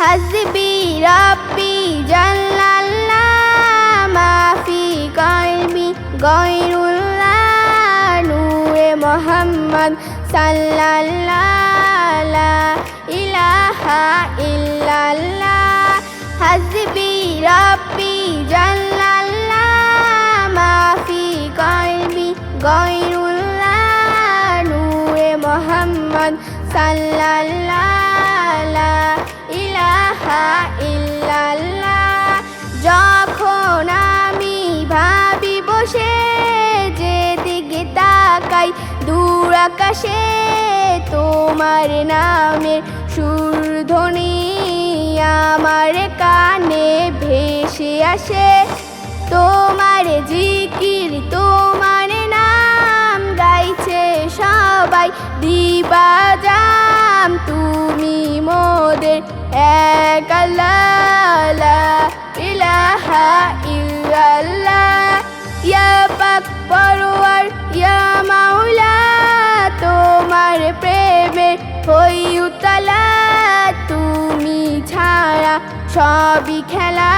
হাসবি, রাব্বি, জাল্লাল্লাহ, মাফি কলবি, গয়রুল্লাহ, নূরে মোহাম্মদ সাল্লাল্লাহ ইলাহা ইল্লাল্লাহ। হাসবি, রাব্বি, জাল্লাল্লাহ, মাফি কলবি, গয়রুল্লাহ, নূরে মোহাম্মদ সাল্লাল্লাহ। তাকাই দূর আকাশে তোমার নামের সুরধ্বনি আমার কানে ভেসে আসে। তোমার জিকির, তোমার নাম গাইছে সবাই। দিবা যাম তুমি মোদের এক সবই খেলা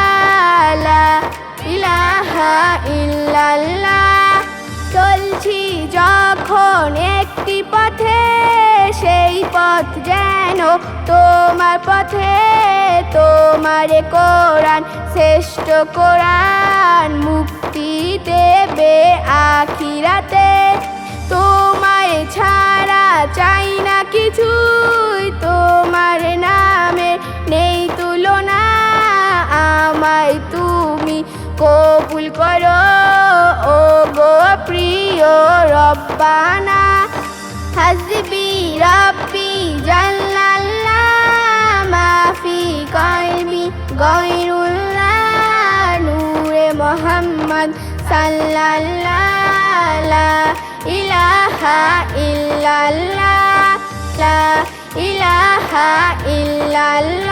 ইলাহা ইল্লাল্লাহ। চলছি যখন একটি পথে, সেই পথ যেন তোমার পথে। তোমার কোরআন, শ্রেষ্ঠ কোরআন মুক্তি তুমি কবুল করো ও গো প্রিয় রব্বানা। হাসবি রাব্বি জাল্লাল্লাহ, মাফি কলবি গয়রুল্লাহ, নূরে মোহাম্মদ সাল্লাল্লাহ ইলাহা ইল্লাল্লাহ ইলাহা ইল্লাল্লাহ।